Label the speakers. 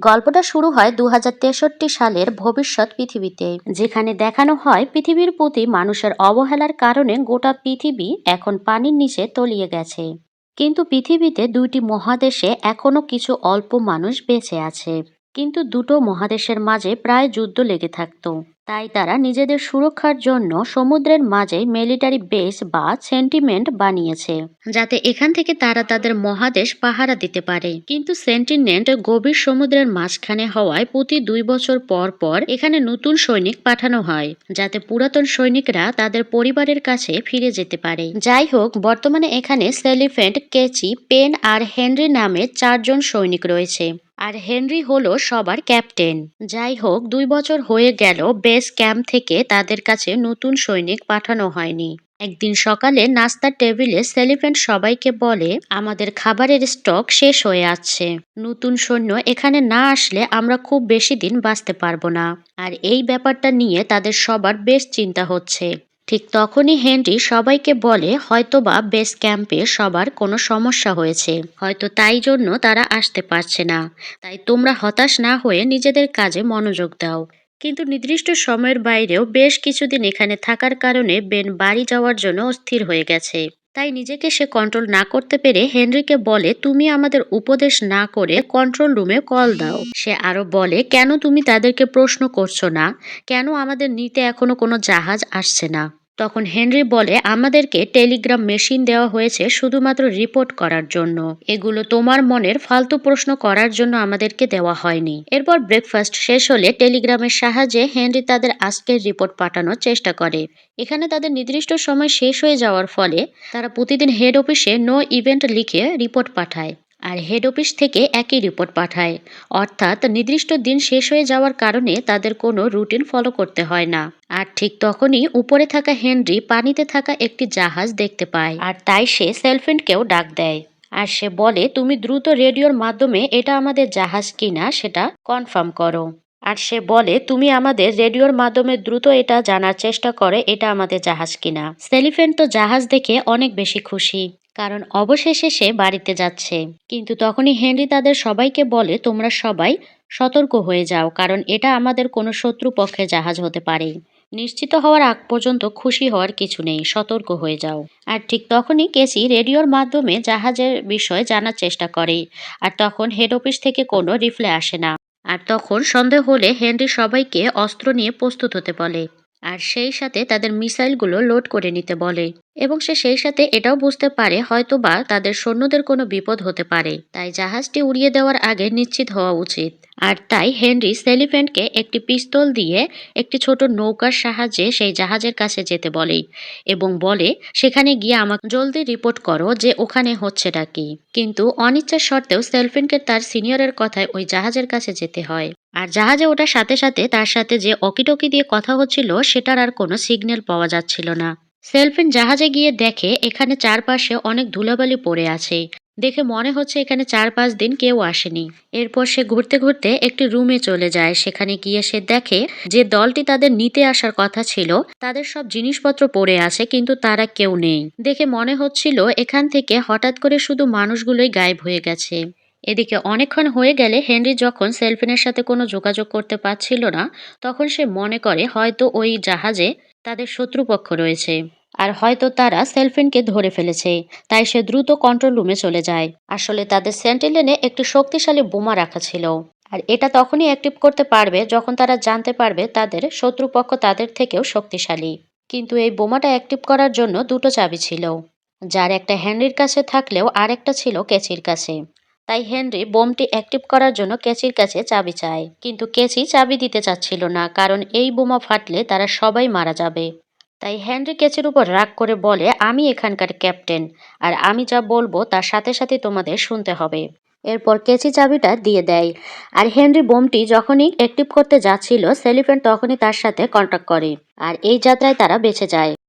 Speaker 1: গল্পটা শুরু হয় দু হাজার তেষট্টি সালের ভবিষ্যৎ পৃথিবীতে, যেখানে দেখানো হয় পৃথিবীর প্রতি মানুষের অবহেলার কারণে গোটা পৃথিবী এখন পানির নিচে তলিয়ে গেছে। কিন্তু পৃথিবীতে দুইটি মহাদেশে এখনও কিছু অল্প মানুষ বেঁচে আছে। কিন্তু দুটো মহাদেশের মাঝে প্রায় যুদ্ধ লেগে থাকত। তাই তারা নিজেদের সুরক্ষার জন্য সমুদ্রের মাঝে মিলিটারি বেস বা সেন্টিমেন্ট বানিয়েছে, যাতে এখান থেকে তারা তাদের মহাদেশ পাহারা দিতে পারে। কিন্তু সেন্টিনেন্ট গভীর সমুদ্রের মাঝখানে হওয়ায় প্রতি দুই বছর পর পর এখানে নতুন সৈনিক পাঠানো হয়, যাতে পুরাতন সৈনিকরা তাদের পরিবারের কাছে ফিরে যেতে পারে। যাই হোক, বর্তমানে এখানে সেলিফেন্ট কেচি, পেন আর হেনরি নামে চারজন সৈনিক রয়েছে। আর হেনরি হলো সবার ক্যাপ্টেন। যাই হোক, দুই বছর হয়ে গেল, বেস ক্যাম্প থেকে তাদের কাছে নতুন সৈনিক পাঠানো হয়নি। একদিন সকালে নাস্তার টেবিলে সেলিফেন্ট সবাইকে বলে, আমাদের খাবারের স্টক শেষ হয়ে আসছে নতুন সৈন্য এখানে না আসলে আমরা খুব বেশি দিন বাঁচতে পারব না। আর এই ব্যাপারটা নিয়ে তাদের সবার বেশ চিন্তা হচ্ছে। ঠিক তখনই হেনরি সবাইকে বলে হয়তোবা বেস ক্যাম্পে সবার কোনো সমস্যা হয়েছে। হয়তো তাই জন্য তারা আসতে পারছে না। তাই তোমরা হতাশ না হয়ে নিজেদের কাজে মনোযোগ দাও। কিন্তু নির্দিষ্ট সময়ের বাইরেও বেশ কিছুদিন এখানে থাকার কারণে বেন বাড়ি যাওয়ার জন্য অস্থির হয়ে গেছে। তাই নিজেকে সে কন্ট্রোল না করতে পেরে হেনরিকে বলে, তুমি আমাদের উপদেশ না করে কন্ট্রোল রুমে কল দাও। সে আরও বলে, কেন তুমি তাদেরকে প্রশ্ন করছ না? কেন আমাদের নিতে এখনও কোনো জাহাজ আসছে না? তখন হেনরি বলে, আমাদেরকে টেলিগ্রাম মেশিন দেওয়া হয়েছে শুধুমাত্র রিপোর্ট করার জন্য। এগুলো তোমার মনের ফালতু প্রশ্ন করার জন্য আমাদেরকে দেওয়া হয়নি। এরপর ব্রেকফাস্ট শেষ হলে টেলিগ্রামের সাহায্যে হেনরি তাদের আজকের রিপোর্ট পাঠানোর চেষ্টা করে। এখানে তাদের নির্দিষ্ট সময় শেষ হয়ে যাওয়ার ফলে তারা প্রতিদিন হেড অফিসে নো ইভেন্ট লিখে রিপোর্ট পাঠায়। আর হেড অফিস থেকে একই রিপোর্ট পাঠায়। অর্থাৎ নির্দিষ্ট দিন শেষ হয়ে যাওয়ার কারণে তাদের কোনো রুটিন ফলো করতে হয় না। আর ঠিক তখনই উপরে থাকা হেনরি পানিতে থাকা একটি জাহাজ দেখতে পায়। আর তাই সে সেলফিনকেও ডাক দেয়। আর সে বলে, তুমি দ্রুত রেডিওর মাধ্যমে এটা আমাদের জাহাজ কিনা সেটা কনফার্ম করো। আর সে বলে, তুমি আমাদের রেডিওর মাধ্যমে দ্রুত এটা জানার চেষ্টা করে এটা আমাদের জাহাজ কিনা। সেলিফেন্ট তো জাহাজ দেখে অনেক বেশি খুশি। কারণ অবশেষে সে বাড়িতে যাচ্ছে। কিন্তু তখনই হেনরি তাদের সবাইকে বলে, তোমরা সবাই সতর্ক হয়ে যাও, কারণ এটা আমাদের কোনো শত্রু পক্ষের জাহাজ হতে পারে। নিশ্চিত হওয়ার আগ পর্যন্ত খুশি হওয়ার কিছু নেই, সতর্ক হয়ে যাও। আর ঠিক তখনই কেসি রেডিওর মাধ্যমে জাহাজের বিষয়ে জানার চেষ্টা করে, আর তখন হেড অফিস থেকে কোনো রিপ্লাই আসে না। আর তখন সন্দেহ হলে হেনরি সবাইকে অস্ত্র নিয়ে প্রস্তুত হতে বলে। আর সেই সাথে তাদের মিসাইলগুলো লোড করে নিতে বলে। এবং সে সেই সাথে এটাও বুঝতে পারে হয়তো বা তাদের সৈন্যদের কোনো বিপদ হতে পারে। তাই জাহাজটি উড়িয়ে দেওয়ার আগে নিশ্চিত হওয়া উচিত। আর তাই হেনরি সেলিফেন্টকে একটি পিস্তল দিয়ে একটি ছোট নৌকার সাহায্যে সেই জাহাজের কাছে যেতে বলে এবং বলে, সেখানে গিয়ে আমাকে জলদি রিপোর্ট করো যে ওখানে হচ্ছেটা কি। কিন্তু অনিচ্ছার সত্ত্বেও সেলফিনকে তার সিনিয়রের কথায় ওই জাহাজের কাছে যেতে হয়। আর জাহাজে ওঠার সাথে সাথে তার সাথে যে অকিটকি দিয়ে কথা হচ্ছিল, সেটার আর কোনো সিগন্যাল পাওয়া যাচ্ছিল না। সেলফিন জাহাজে গিয়ে দেখে এখানে চারপাশে অনেক ধুলাবালি পড়ে আছে। দেখে মনে হচ্ছে এখানে চার পাঁচ দিন কেউ আসেনি। এরপর সে ঘুরতে ঘুরতে একটি রুমে চলে যায়। সেখানে গিয়ে সে দেখে যে দলটি তাদের নিতে আসার কথা ছিল, তাদের সব জিনিসপত্র পড়ে আছে, কিন্তু তারা কেউ নেই। দেখে মনে হচ্ছিল এখান থেকে হঠাৎ করে শুধু মানুষগুলোই গায়েব হয়ে গেছে। এদিকে অনেকক্ষণ হয়ে গেলে হেনরি যখন সেলফিনের সাথে কোনো যোগাযোগ করতে পারছিল না, তখন সে মনে করে হয়তো ওই জাহাজে তাদের শত্রুপক্ষ রয়েছে। আর হয়তো তারা সেলফিনকে ধরে ফেলেছে, তাই সে দ্রুত কন্ট্রোল রুমে চলে যায়। আসলে তাদের সেন্টিলেনে একটি শক্তিশালী বোমা রাখা ছিল। আর এটা তখনই অ্যাক্টিভ করতে পারবে যখন তারা জানতে পারবে তাদের শত্রুপক্ষ তাদের থেকেও শক্তিশালী। কিন্তু এই বোমাটা অ্যাক্টিভ করার জন্য দুটো চাবি ছিল। যার একটা হেনরির কাছে থাকলেও আর একটা ছিল কেচির কাছে। তাই হেনরি বোমটি অ্যাক্টিভ করার জন্য কেচির কাছে চাবি চায়। কিন্তু কেচি চাবি দিতে চাচ্ছিল না, কারণ এই বোমা ফাটলে তারা সবাই মারা যাবে। তাই হেনরি কেচের উপর রাগ করে বলে, আমি এখানকার ক্যাপ্টেন, আর আমি যা বলব তার সাথে সাথে তোমাদের শুনতে হবে। এরপর কেচি চাবিটা দিয়ে দেয়, আর হেনরি বোমটি যখনই অ্যাক্টিভ করতে যাচ্ছিল সেলিফেন্ট তখনই তার সাথে কন্ট্যাক্ট করে, আর এই যাত্রায় তারা বেঁচে যায়।